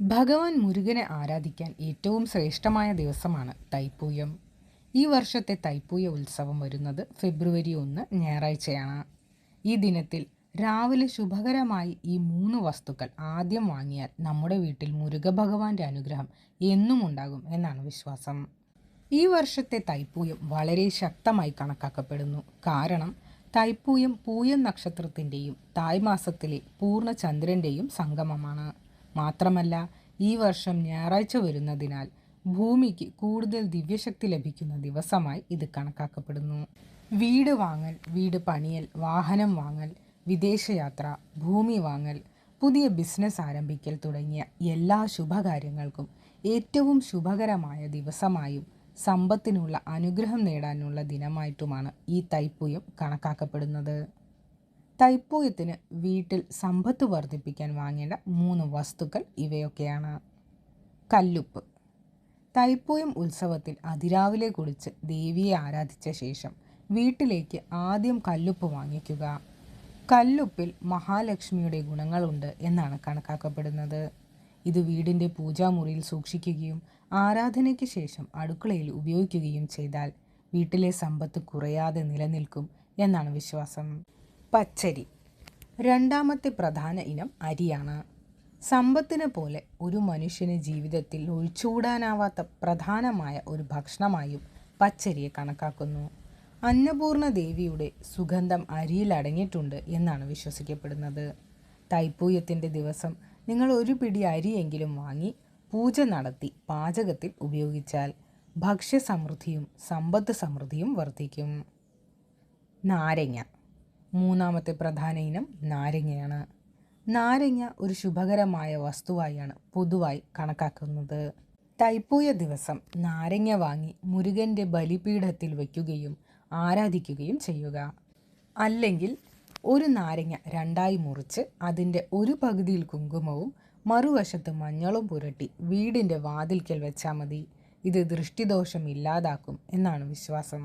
ഭഗവാൻ മുരുകനെ ആരാധിക്കാൻ ഏറ്റവും ശ്രേഷ്ഠമായ ദിവസമാണ് തൈപ്പൂയം. ഈ വർഷത്തെ തൈപ്പൂയ ഉത്സവം വരുന്നത് ഫെബ്രുവരി ഒന്ന് ഞായറാഴ്ചയാണ്. ഈ ദിനത്തിൽ രാവിലെ ശുഭകരമായി ഈ മൂന്ന് വസ്തുക്കൾ ആദ്യം വാങ്ങിയാൽ നമ്മുടെ വീട്ടിൽ മുരുക ഭഗവാന്റെ അനുഗ്രഹം എന്നും ഉണ്ടാകും എന്നാണ് വിശ്വാസം. ഈ വർഷത്തെ തൈപ്പൂയം വളരെ ശക്തമായി കണക്കാക്കപ്പെടുന്നു. കാരണം തൈപ്പൂയം പൂയം നക്ഷത്രത്തിന്റെയും തായ്മാസത്തിലെ മാസത്തിലെ ചന്ദ്രന്റെയും സംഗമമാണ്. മാത്രമല്ല ഈ വർഷം ഞായറാഴ്ച വരുന്നതിനാൽ ഭൂമിക്ക് കൂടുതൽ ദിവ്യശക്തി ലഭിക്കുന്ന ദിവസമായി ഇത് കണക്കാക്കപ്പെടുന്നു. വീട് വാങ്ങൽ വീട് പണിയൽ വാഹനം വാങ്ങൽ വിദേശയാത്ര ഭൂമി വാങ്ങൽ പുതിയ ബിസിനസ് ആരംഭിക്കൽ തുടങ്ങിയ എല്ലാ ശുഭകാര്യങ്ങൾക്കും ഏറ്റവും ശുഭകരമായ ദിവസമായും സമ്പത്തിനുള്ള അനുഗ്രഹം നേടാനുള്ള ദിനമായിട്ടുമാണ് ഈ തൈപ്പൂയം കണക്കാക്കപ്പെടുന്നത്. തൈപ്പൂയത്തിന് വീട്ടിൽ സമ്പത്ത് വർദ്ധിപ്പിക്കാൻ വാങ്ങേണ്ട മൂന്ന് വസ്തുക്കൾ ഇവയൊക്കെയാണ്. കല്ലുപ്പ്. തൈപ്പൂയം ഉത്സവത്തിൽ അതിരാവിലെ കുളിച്ച് ദേവിയെ ആരാധിച്ച ശേഷം വീട്ടിലേക്ക് ആദ്യം കല്ലുപ്പ് വാങ്ങിക്കുക. കല്ലുപ്പിൽ മഹാലക്ഷ്മിയുടെ ഗുണങ്ങളുണ്ട് എന്നാണ് കണക്കാക്കപ്പെടുന്നത്. ഇത് വീടിന്റെ പൂജാമുറിയിൽ സൂക്ഷിക്കുകയും ആരാധനയ്ക്ക് ശേഷം അടുക്കളയിൽ ഉപയോഗിക്കുകയും ചെയ്താൽ വീട്ടിലെ സമ്പത്ത് കുറയാതെ നിലനിൽക്കും എന്നാണ് വിശ്വാസം. പച്ചരി. രണ്ടാമത്തെ പ്രധാന ഇനം അരിയാണ്. സമ്പത്തിനെ പോലെ ഒരു മനുഷ്യന് ജീവിതത്തിൽ ഒഴിച്ചുകൂടാനാവാത്ത പ്രധാനമായ ഒരു ഭക്ഷണമായും പച്ചരിയെ കണക്കാക്കുന്നു. അന്നപൂർണ ദേവിയുടെ സുഗന്ധം അരിയിൽ അടങ്ങിയിട്ടുണ്ട് എന്നാണ് വിശ്വസിക്കപ്പെടുന്നത്. തൈപ്പൂയത്തിന്റെ ദിവസം നിങ്ങൾ ഒരു പിടി അരിയെങ്കിലും വാങ്ങി പൂജ നടത്തി പാചകത്തിൽ ഉപയോഗിച്ചാൽ ഭക്ഷ്യസമൃദ്ധിയും സമ്പത്ത് സമൃദ്ധിയും വർദ്ധിക്കും. നാരങ്ങ. മൂന്നാമത്തെ പ്രധാന ഇനം നാരങ്ങയാണ്. നാരങ്ങ ഒരു ശുഭകരമായ വസ്തുവായാണ് പൊതുവായി കണക്കാക്കുന്നത്. തൈപ്പൂയ ദിവസം നാരങ്ങ വാങ്ങി മുരുകന്റെ ബലിപീഠത്തിൽ വയ്ക്കുകയും ആരാധിക്കുകയും ചെയ്യുക. അല്ലെങ്കിൽ ഒരു നാരങ്ങ രണ്ടായി മുറിച്ച് അതിന്റെ ഒരു പകുതിയിൽ കുങ്കുമവും മറുവശത്ത് മഞ്ഞളും പുരട്ടി വീടിന്റെ വാതിൽക്കൽ വെച്ചാൽ മതി. ഇത് ദൃഷ്ടിദോഷം ഇല്ലാതാക്കും എന്നാണ് വിശ്വാസം.